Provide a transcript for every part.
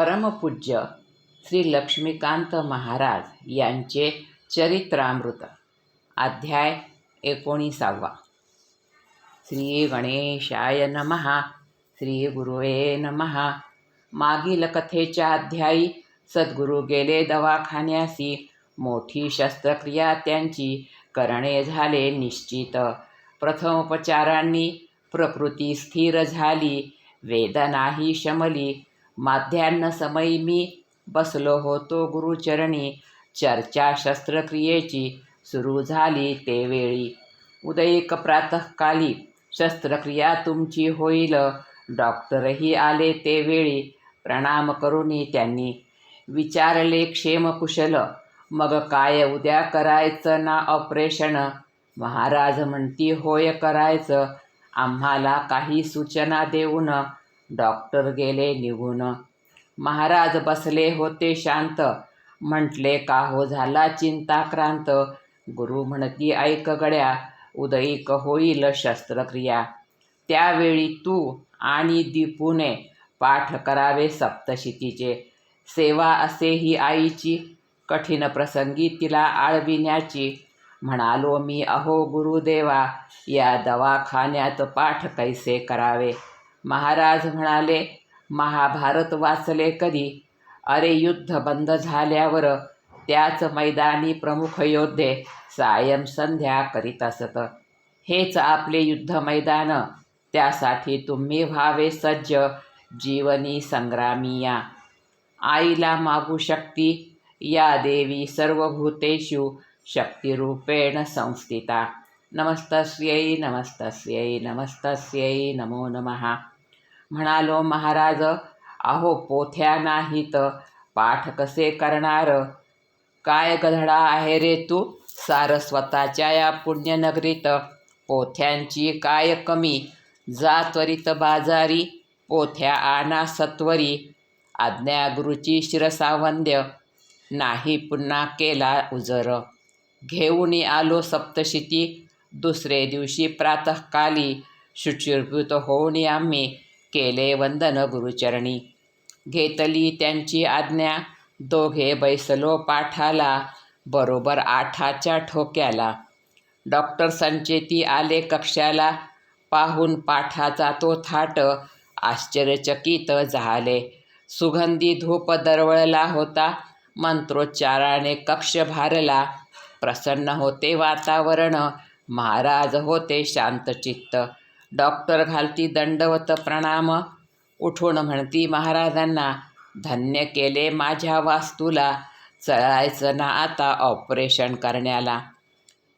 परमपूज्य श्री लक्ष्मीकांत महाराज यांचे चरित्रामृत अध्याय एकोणीसावा. श्री गणेशाय नमहा श्री गुरुवे नमहा मागील कथेच्या अध्यायी सद्गुरू गेले दवाखान्यासी. मोठी शस्त्रक्रिया त्यांची करणे झाले निश्चित. प्रथमोपचारांनी प्रकृती स्थिर झाली वेदनाही शमली. माध्यान्ह समयी मी बसलो होतो गुरुचरणी. चर्चा शस्त्रक्रियेची सुरू झाली ते वेळी. उदयिक प्रातःकाली शस्त्रक्रिया तुमची होईल. डॉक्टरही आले ते वेळी. प्रणाम करूनी त्यांनी. विचारले क्षेमकुशल मग काय उद्या करायचं ना ऑपरेशन? महाराज म्हणती होय करायचं. आम्हाला काही सूचना देऊन डॉक्टर गेले निघून. महाराज बसले होते शांत. म्हटले का हो झाला चिंताक्रांत? गुरु म्हणती ऐक गड्या उदयिक होईल शस्त्रक्रिया. त्यावेळी तू आणि दीपूने पाठ करावे सप्तशितीचे. सेवा असे ही आईची. कठीण प्रसंगी तिला आळविण्याची. म्हणालो मी अहो गुरुदेवा या दवाखान्यात पाठ कैसे करावे? महाराज म्हणाले महाभारत वाचले कधी? अरे युद्ध बंद झाल्यावर त्याच मैदानी प्रमुख योद्धे सायं संध्या करीत असत. हेच आपले युद्ध मैदान. त्यासाठी तुम्ही व्हावे सज्ज जीवनी संग्रामिया आईला मागू शक्ती या देवी सर्वभूतेषु शक्तिरूपेण संस्थिता. नमस्तस्यै नमस्तस्यै नमस्तस्यै नमो नमः. म्हणालो महाराज अहो पोथ्या नाहीत. पाठ कसे करणार? काय गधडा आहे रे तू? सार स्वतःच्या या पुण्यनगरीत. पोथ्यांची काय कमी? जा त्वरित बाजारी. पोथ्या आणा सत्वरी. आज्ञा गुरुची शिरसावंद्य. नाही पुन्हा केला उजर. घेऊन आलो सप्तशिती. दुसरे दिवशी प्रातःकाली शुचिर्भूत होऊन आम्ही केले वंदन गुरुचरणी. घेतली त्यांची आज्ञा दोघे बैसलो पाठाला बरोबर आठाच्या ठोक्याला. डॉक्टर संचेती आले कक्षाला पाहून पाठाचा तो थाट आश्चर्यचकित झाले. सुगंधी धूप दरवळला होता मंत्रोच्चाराने कक्ष भारला. प्रसन्न होते वातावरण महाराज होते शांतचित्त डॉक्टर घालती दंडवत प्रणाम. उठून म्हणती महाराजांना धन्य केले माझ्या वास्तूला. चळायचं ना आता ऑपरेशन करण्याला.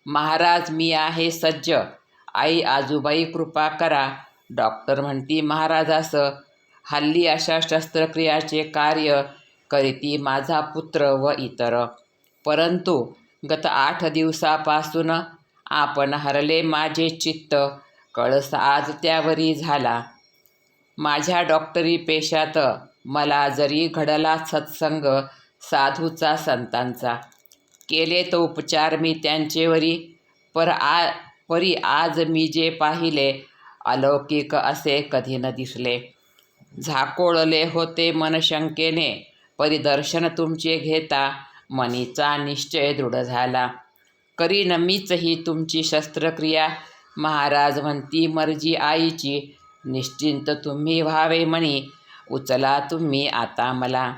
महाराज मी आहे सज्ज. आई आजूबाई कृपा करा. डॉक्टर म्हणती महाराजास हल्ली अशा शस्त्रक्रियाचे कार्य करीती माझा पुत्र व इतर. परंतु गत आठ दिवसापासून आपण हरले माझे चित्त. कळस आज त्यावरी झाला. माझ्या डॉक्टरी पेशात मला जरी घडला सत्संग साधूचा संतांचा. केले तो उपचार मी त्यांचेवरी पर आ परी आज मी जे पाहिले अलौकिक असे कधी न दिसले. झाकोळले होते मनशंकेने परिदर्शन तुमचे घेता मनीचा निश्चय दृढ झाला. करीन मीच ही तुमची शस्त्रक्रिया. महाराज म्हणती मर्जी आईची. निश्चिंत तुम्ही व्हावे म्हणी. उचला तुम्ही आता मला.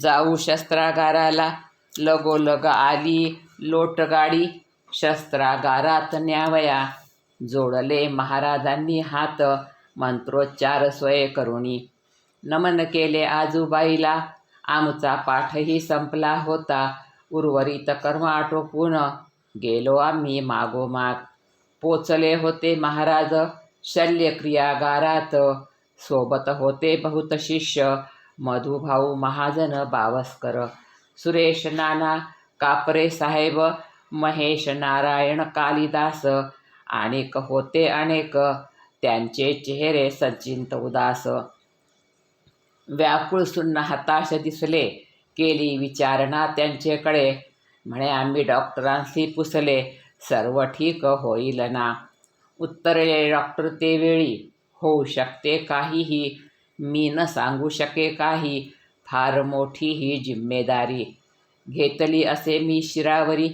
जाऊ शस्त्रागाराला. लगोलग आली लोटगाडी शस्त्रागारात न्यावया. जोडले महाराजांनी हात. मंत्रोच्चार स्वय करुणी. नमन केले आजूबाईला. आमचा पाठही संपला होता. उर्वरित कर्म आटोपून गेलो आम्ही मागोमाग. पोचले होते महाराज. शल्यक्रियागारात सोबत होते बहुत शिष्य. मधुभाऊ महाजन बावस्कर. सुरेश नाना कापरे साहेब. महेश नारायण कालिदास. अनेक होते अनेक. त्यांचे चेहरे सचिंत उदास. व्याकुळ सुन्न हताश दिसले. केली विचारणा त्यांचेकडे. म्हणे आम्ही डॉक्टरांशी पुसले. सर्व ठीक होईल ना उत्तरले डॉक्टर ते वेळी होऊ शकते काहीही. मी न सांगू शके काही. फार मोठी ही जिम्मेदारी घेतली असे मी शिरावरी.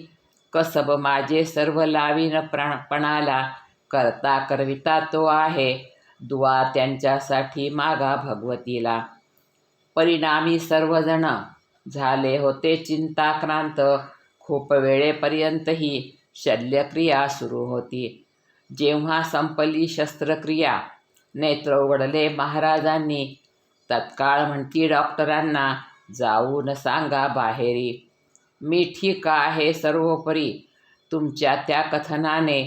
कसब माझे सर्व लावीन प्राणपणाला करता करविता तो आहे. दुवा त्यांच्यासाठी मागा भगवतीला. परिणामी सर्वजण झाले होते चिंताक्रांत. खूप वेळेपर्यंतही शल्यक्रिया सुरू होती. जेव्हा संपली शस्त्रक्रिया नेत्र उघडले महाराजांनी तत्काळ म्हणती डॉक्टरांना जाऊन सांगा बाहेरी. मी ठीक आहे सर्वोपरी? तुमच्या त्या कथनाने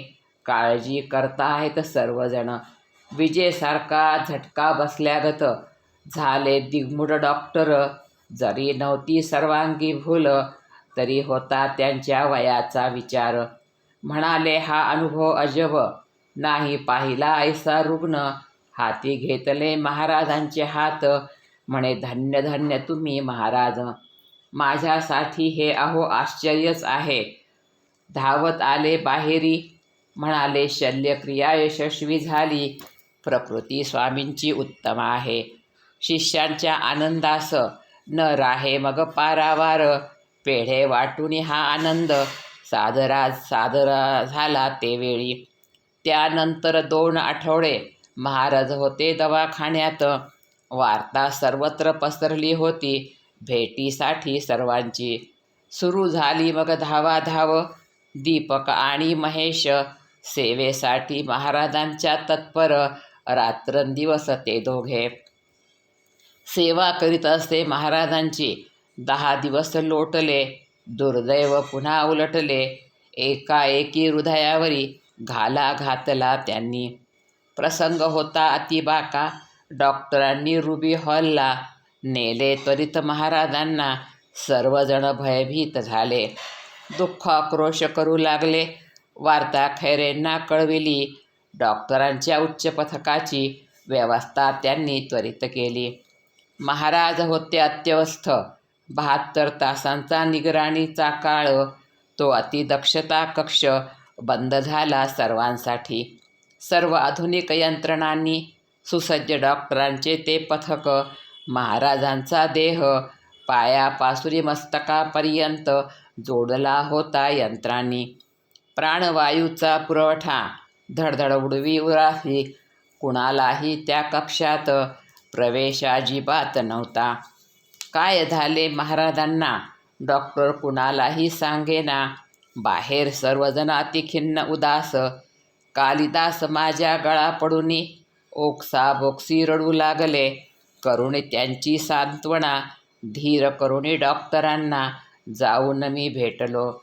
काळजी करताहेत सर्वजण. विजेसारखा झटका बसल्यागत झाले दिग्मुड डॉक्टर. जरी नव्हती सर्वांगी भूल तरी होता त्यांच्या वयाचा विचार. म्हणाले हा अनुभव अजब. नाही पाहिला ऐसा रुग्ण. हाती घेतले महाराजांचे हात. म्हणे धन्य धन्य तुम्ही महाराज. माझ्यासाठी हे अहो आश्चर्यच आहे. धावत आले बाहेरी. म्हणाले शल्यक्रिया यशस्वी झाली. प्रकृती स्वामींची उत्तम आहे. शिष्यांच्या आनंदास न राहे मग पारावार. पेढे वाटून हा आनंद. साजरा सादरा झाला ते वेळी. त्यानंतर दोन आठवडे महाराज होते दवाखान्यात. वार्ता सर्वत्र पसरली होती. भेटीसाठी सर्वांची सुरू झाली मग धावाधाव. दीपक आणि महेश सेवेसाठी महाराजांच्या तत्पर रात्रंदिवस ते दोघे. सेवा करीत असते महाराजांची दहा दिवस लोटले दुर्दैव पुन्हा उलटले. एकाएकी हृदयावरी घाला घातला त्यांनी. प्रसंग होता अतिबाका. डॉक्टरांनी रुबी हॉलला. नेले त्वरित महाराजांना. सर्वजण भयभीत झाले. दुःख आक्रोश करू लागले. वार्ता खैरेंना कळविली. डॉक्टरांच्या उच्च पथकाची व्यवस्था त्यांनी त्वरित केली. महाराज होते अत्यवस्थ. बहात्तर तासांचा निगराणीचा काळ तो अतिदक्षता कक्ष बंद झाला सर्वांसाठी. सर्व आधुनिक यंत्रणांनी सुसज्ज डॉक्टरांचे ते पथक महाराजांचा देह पायापासुरी मस्तकापर्यंत जोडला होता यंत्रांनी. प्राणवायूचा पुरवठा धडधड उडवी उराही कुणालाही त्या कक्षात प्रवेश अजिबात नव्हता. काय झाले महाराजांना? डॉक्टर कुणालाही सांगेना. बाहेर सर्वजण अतिखिन्न उदास. कालिदास माझ्या गळा पडूनी ओक्सा बोक्सी रडू लागले. करुणी त्यांची सांत्वना. धीर करुणी डॉक्टरांना. जाऊन मी भेटलो.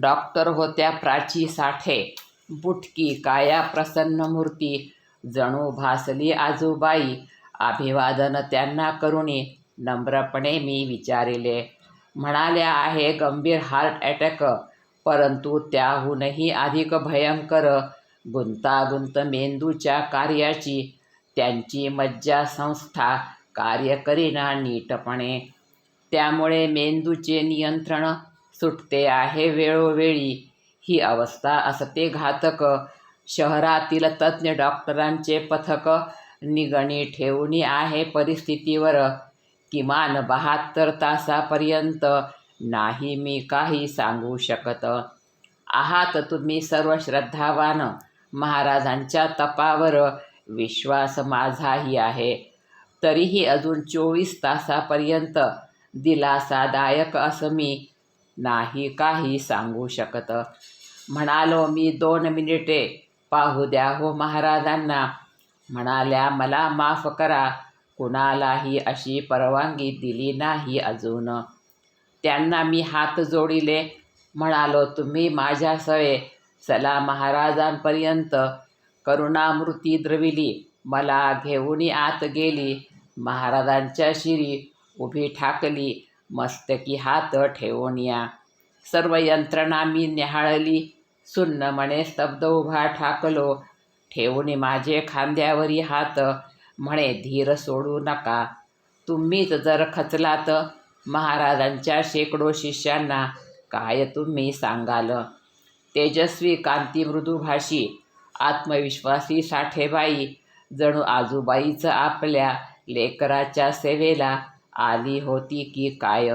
डॉक्टर होत्या प्राची साठे. बुटकी काया प्रसन्न मूर्ती. जणू भासली आजूबाई. अभिवादन त्यांना करुणी. नम्रपणे मी विचारिले. म्हणाल्या आहे गंभीर हार्ट अटॅक परंतु त्याहूनही अधिक भयंकर गुंतागुंत मेंदूच्या कार्याची त्यांची मज्जा संस्था कार्य करीना नीटपणे. त्यामुळे मेंदूचे नियंत्रण सुटते आहे वेळोवेळी. ही अवस्था असते घातक. शहरातील तज्ज्ञ डॉक्टरांचे पथक निगणी ठेवणी आहे परिस्थितीवर. किमान बहात्तर तासापर्यंत नाही मी काही सांगू शकत. आहात तुम्ही सर्व श्रद्धावान. महाराजांच्या तपावर विश्वास माझाही आहे. तरीही अजून चोवीस तासापर्यंत दिलासादायक असं मी नाही काही सांगू शकत. म्हणालो मी दोन मिनिटे पाहू द्या हो महाराजांना. म्हणाल्या मला माफ करा. कुणालाही अशी परवानगी दिली नाही अजून. त्यांना मी हात जोडिले म्हणालो तुम्ही माझ्या सवे चला महाराजांपर्यंत करुणामृती द्रविली मला घेऊन आत गेली महाराजांच्या शिरी उभी ठाकली मस्तकी हात ठेवून या. सर्व यंत्रणा मी न्याहाळली सुन्न म्हणे स्तब्ध उभा ठाकलो ठेवून माझे खांद्यावरी हात म्हणे धीर सोडू नका. तुम्हीच जर खचलात महाराजांच्या शेकडो शिष्यांना काय तुम्ही सांगाल? तेजस्वी कांती मृदुभाषी आत्मविश्वासी साठेबाई जणू आजूबाईच आपल्या लेकराच्या सेवेला आली होती की काय?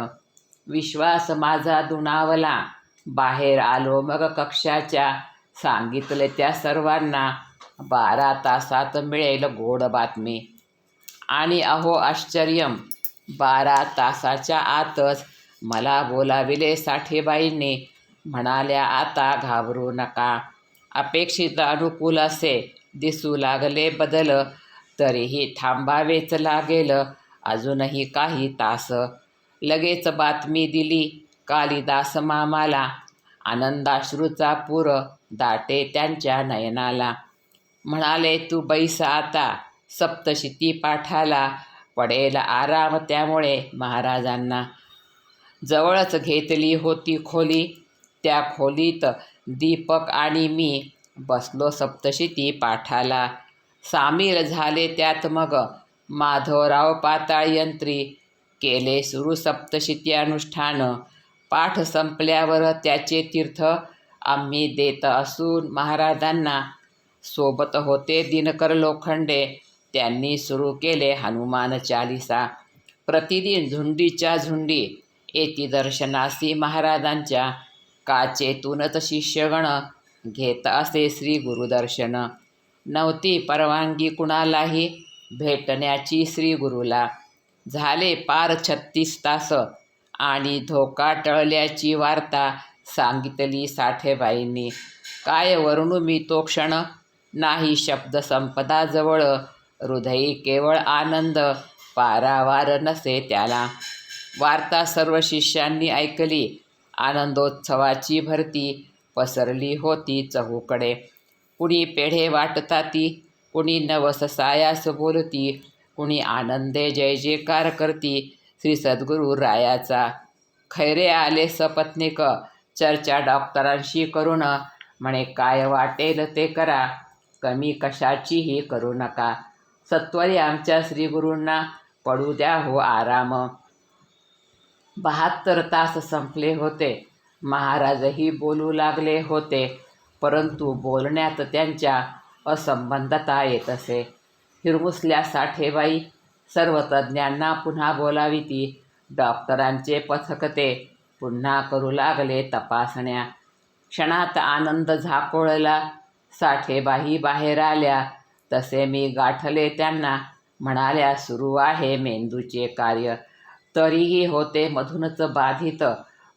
विश्वास माझा दुणावला. बाहेर आलो मग कक्षाच्या. सांगितले त्या सर्वांना बारा तासात मिळेल गोड बातमी. आणि अहो आश्चर्यम बारा तासाच्या आतच मला बोलाविले साठेबाईंनी. म्हणाल्या आता घाबरू नका. अपेक्षित अनुकूल असे दिसू लागले बदल. तरीही थांबावेच लागेल. अजूनही काही तास. लगेच बातमी दिली कालिदास मामाला आनंदाश्रूचा पूर दाटे त्यांच्या नयनाला. म्हणाले तू बैस आता सप्तशिती पाठाला पडेल आराम त्यामुळे महाराजांना. जवळच घेतली होती खोली. त्या खोलीत दीपक आणि मी बसलो सप्तशिती पाठाला. सामील झाले त्यात मग माधवराव पाताळयंत्री केले सुरू सप्तशिती अनुष्ठान. पाठ संपल्यावर त्याचे तीर्थ आम्ही देत असून महाराजांना सोबत होते दिनकर लोखंडे. त्यांनी सुरू केले हनुमान चालिसा. प्रतिदिन झुंडीच्या झुंडी येती दर्शनासी महाराजांच्या काचेतूनच शिष्यगण घेत असे श्री गुरुदर्शन. नव्हती परवानगी कुणालाही भेटण्याची श्री गुरुला. झाले पार छत्तीस तास आणि धोका टळल्याची वार्ता सांगितली साठेबाईंनी. काय वर्णू मी तो क्षण नाही शब्द हृदयी केवळ आनंद. पारावार नसे त्याला. वार्ता सर्व शिष्यांनी ऐकली. आनंदोत्सवाची भरती. पसरली होती चहूकडे. कुणी पेढे वाटताती. कुणी नवस सायास बोलती. कुणी आनंदे जय जयकार करती. श्री सद्गुरू रायाचा. खैरे आले सपत्निक. चर्चा डॉक्टरांशी करून म्हणे काय वाटेल ते करा. कमी कशाचीही करू नका. सत्वरी आमच्या श्रीगुरूंना पडू द्या हो आराम. बहात्तर तास संपले होते. महाराजही बोलू लागले होते परंतु बोलण्यात त्यांच्या असंबंधता येत असे. हिरमुसल्या साठेबाई सर्व तज्ज्ञांना पुन्हा बोलावी ती. डॉक्टरांचे पथक ते पुन्हा करू लागले तपासण्या. क्षणात आनंद झाकोळला. साठेबाई बाहेर आल्या. तसे मी गाठले त्यांना. म्हणाल्या सुरू आहे मेंदूचे कार्य. तरीही होते मधूनच बाधित.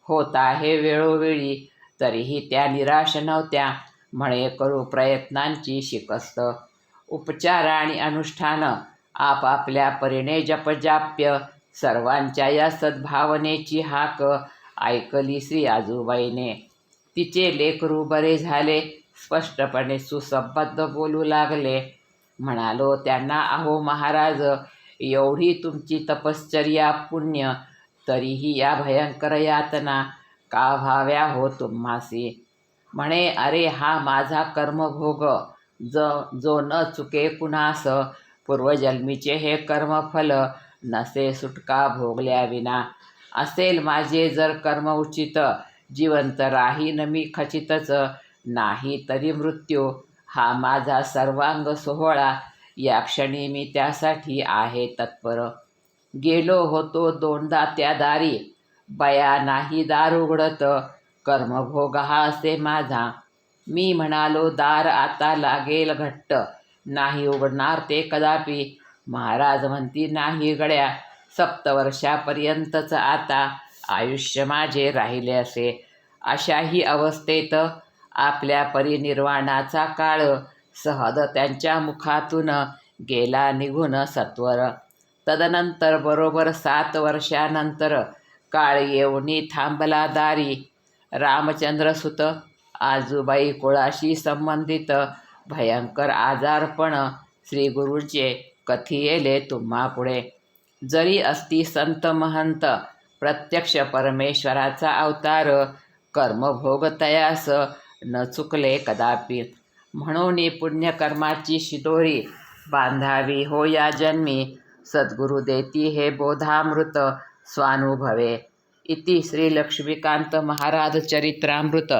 होत आहे वेळोवेळी. तरीही त्या निराश नव्हत्या. म्हणे करू प्रयत्नांची शिकस्त. उपचार आणि अनुष्ठान आपापल्या परीने जपजाप्य. सर्वांच्या या सद्भावनेची हाक ऐकली श्री आजूबाईने. तिचे लेकरू बरे झाले. स्पष्टपणे सुसंबद्ध बोलू लागले. म्हणालो त्यांना अहो महाराज एवढी तुमची तपश्चर्या पुण्य तरीही या भयंकर यातना का व्हाव्या हो तुम्हासी म्हणे अरे हा माझा कर्मभोग ज जो न चुके कुणास पूर्वजन्मीचे हे कर्मफल नसे सुटका भोगल्याविना असेल माझे जर कर्म उचित जिवंत राहीन मी खचितच नाही तरी मृत्यू हा माझा सर्वांग सोहळा. या क्षणी मी त्यासाठी आहे तत्पर. गेलो होतो दोनदा त्या दारी. बया नाही दार उघडत. कर्मभोग हा असे माझा. मी म्हणालो दार आता लागेल घट्ट. नाही उघडणार ते कदापि. महाराज म्हणती नाही गड्या सप्तवर्षापर्यंतच आता आयुष्य माझे राहिले असे. अशाही अवस्थेत आपल्या परिनिर्वाणाचा काळ सहज त्यांच्या मुखातून गेला निघून सत्वर. तदनंतर बरोबर सात वर्षानंतर काळ येऊनी थांबला दारी. रामचंद्रसुत आजूबाई कुळाशी संबंधित भयंकर आजारपण श्रीगुरूंचे कथियेले तुम्हा पुढे जरी असती संत महंत प्रत्यक्ष परमेश्वराचा अवतार कर्मभोग तयास न चुकले कदापि. म्हणून पुण्यकर्माची शिदोरी बांधावी हो या जन्मी. सद्गुरु देती हे बोधामृत स्वानुभवे. इति श्री लक्ष्मीकांत महाराज चरित्रामृत.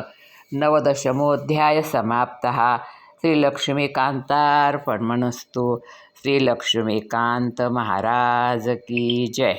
समाप्तः. श्रीलक्ष्मीकांतार्पणमस्तु श्री लक्ष्मीकांत महाराज की जय.